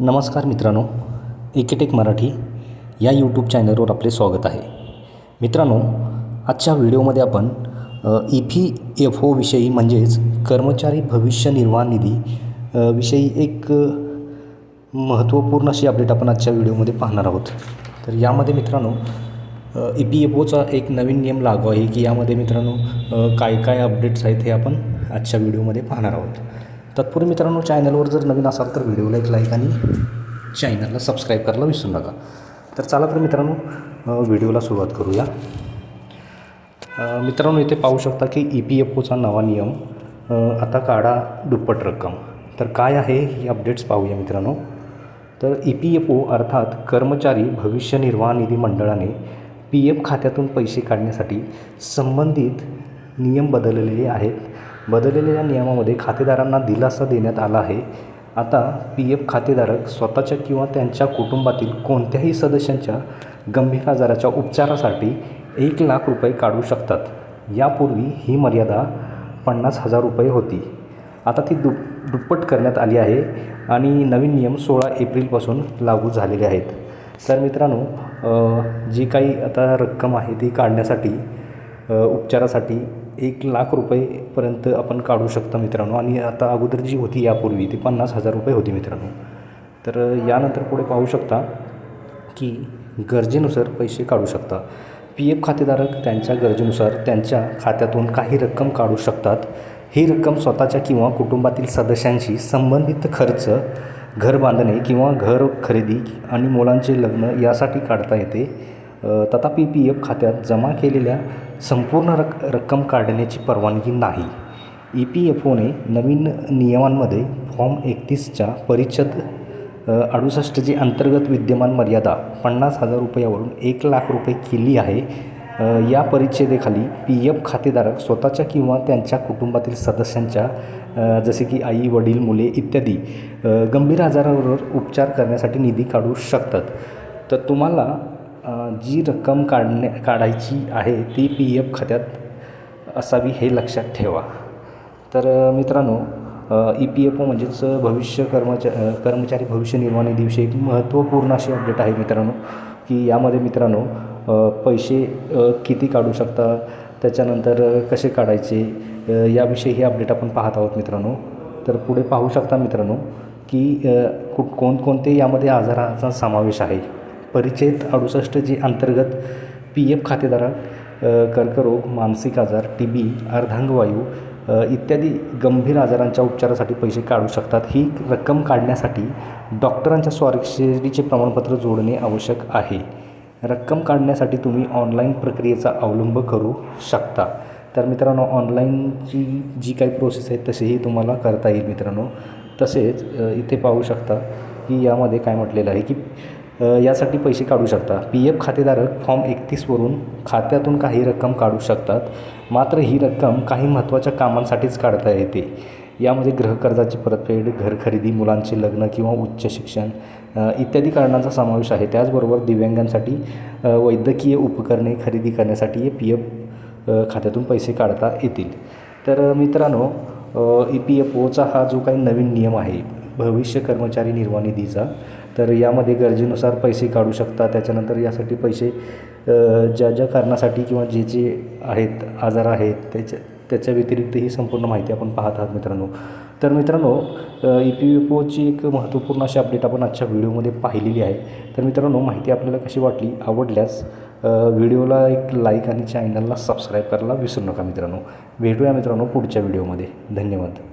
नमस्कार मित्रांनो एकेटेक मराठी या यूट्यूब चॅनलवर आपले स्वागत आहे. मित्रांनो आजच्या व्हिडिओमध्ये आपण ई पी एफ ओविषयी म्हणजेच कर्मचारी भविष्य निर्वाह निधी विषयी एक महत्त्वपूर्ण अशी अपडेट आपण आजच्या व्हिडिओमध्ये पाहणार आहोत. तर यामध्ये मित्रांनो ई पी एफ ओचा एक नवीन नियम लागू आहे की यामध्ये मित्रांनो काय काय अपडेट्स आहेत हे आपण आजच्या व्हिडिओमध्ये पाहणार आहोत. तत्पूर्वी मित्रांनो चॅनलवर जर नवीन असाल तर व्हिडिओला एक लाईक आणि चॅनलला सबस्क्राईब करायला विसरू नका. तर चला तर मित्रांनो व्हिडिओला सुरुवात करूया. मित्रांनो इथे पाहू शकता की ई पी एफ ओचा नवा नियम आता काढा दुप्पट रक्कम. तर काय आहे ही अपडेट्स पाहूया मित्रांनो. तर ई पी एफ ओ अर्थात कर्मचारी भविष्य निर्वाह निधी मंडळाने पी एफ खात्यातून पैसे काढण्यासाठी संबंधित नियम बदललेले आहेत. बदललेल्या नियमामध्ये खातेदारांना दिलासा देण्यात आला आहे. आता पी एफ खातेधारक स्वतःच्या किंवा त्यांच्या कुटुंबातील कोणत्याही सदस्यांच्या गंभीर आजाराच्या उपचारासाठी एक लाख रुपये काढू शकतात. यापूर्वी ही मर्यादा पन्नास हजार रुपये होती. आता ती दुप दुप्पट करण्यात आली आहे आणि नवीन नियम सोळा एप्रिलपासून लागू झालेले आहेत. तर मित्रांनो जी काही आता रक्कम आहे ती काढण्यासाठी उपचारासाठी एक लाख रुपयेपर्यंत आपण काढू शकता मित्रांनो. आणि आता अगोदर जी होती यापूर्वी ती पन्नास हजार रुपये होती मित्रांनो. तर यानंतर पुढे पाहू शकता की गरजेनुसार पैसे काढू शकता. पी एफ खातेधारक त्यांच्या गरजेनुसार त्यांच्या खात्यातून काही रक्कम काढू शकतात. ही रक्कम स्वतःच्या किंवा कुटुंबातील सदस्यांशी संबंधित खर्च घर बांधणे किंवा घर खरेदी आणि मुलांचे लग्न यासाठी काढता येते. तथापि पी एफ खात्यात जमा केलेल्या संपूर्ण रक रक्कम काढण्याची परवानगी नाही. ई पी एफ ओने नवीन नियमांमध्ये फॉर्म एकतीसच्या परिच्छद अडुसष्टची अंतर्गत विद्यमान मर्यादा पन्नास हजार रुपयावरून एक लाख रुपये केली आहे या परिच्छेदेखाली पी एफ खातेधारक स्वतःच्या किंवा त्यांच्या कुटुंबातील सदस्यांच्या जसे की आई वडील मुले इत्यादी गंभीर आजारावर उपचार करण्यासाठी निधी काढू शकतात. तर तुम्हाला जी रक्कम काढणे काढायची आहे ती पी एफ खात्यात असावी हे लक्षात ठेवा. तर मित्रांनो ई पी एफ ओ म्हणजेच भविष्य कर्मचा कर्मचारी भविष्य निर्वाह निधीविषयी एक महत्त्वपूर्ण अशी अपडेट आहे मित्रांनो की यामध्ये मित्रांनो पैसे किती काढू शकता त्याच्यानंतर कसे काढायचे याविषयी हे अपडेट आपण पाहत आहोत मित्रांनो. तर पुढे पाहू शकता मित्रांनो की कुठ कु कोणकोणते यामध्ये आजाराचा समावेश आहे. परिच्छेद अडुसष्ट जी अंतर्गत पी एफ खातेदारात कर्करोग मानसिक आजार टी बी अर्धांगवायू इत्यादी गंभीर आजारांच्या उपचारासाठी पैसे काढू शकतात. ही रक्कम काढण्यासाठी डॉक्टरांच्या स्वाक्षरीचे प्रमाणपत्र जोडणे आवश्यक आहे. रक्कम काढण्यासाठी तुम्ही ऑनलाईन प्रक्रियेचा अवलंब करू शकता. तर मित्रांनो ऑनलाईनची जी काही प्रोसेस आहे तशीही तुम्हाला करता येईल मित्रांनो. तसेच इथे पाहू शकता की यामध्ये काय म्हटलेलं आहे की यासाठी पैसे काढू शकता. पी एफ खातेधारक फॉर्म एकतीसवरून खात्यातून काही रक्कम काढू शकतात. मात्र ही रक्कम काही महत्त्वाच्या कामांसाठीच काढता येते. यामध्ये गृहकर्जाची परतफेड घर खरेदी मुलांचे लग्न किंवा उच्च शिक्षण इत्यादी कारणांचा समावेश आहे. त्याचबरोबर दिव्यांगांसाठी वैद्यकीय उपकरणे खरेदी करण्यासाठी पी एफ खात्यातून पैसे काढता येतील. तर मित्रांनो ई पी एफ ओचा हा जो काही नवीन नियम आहे भविष्य कर्मचारी निर्वाह निधीचा तर यामध्ये गरजेनुसार पैसे काढू शकता. त्याच्यानंतर यासाठी पैसे ज्या ज्या कारणासाठी किंवा जे जे आहेत आजार आहेत त्याच्या त्याच्या व्यतिरिक्त ही संपूर्ण माहिती आपण पाहत आहात मित्रांनो. तर मित्रांनो ई पी एफ ओची एक महत्त्वपूर्ण अशी अपडेट आपण आजच्या व्हिडिओमध्ये पाहिलेली आहे. तर मित्रांनो माहिती आपल्याला कशी वाटली आवडल्यास व्हिडिओला एक लाईक आणि चॅनलला सबस्क्राईब करायला विसरू नका मित्रांनो. भेटूया मित्रांनो पुढच्या व्हिडिओमध्ये. धन्यवाद.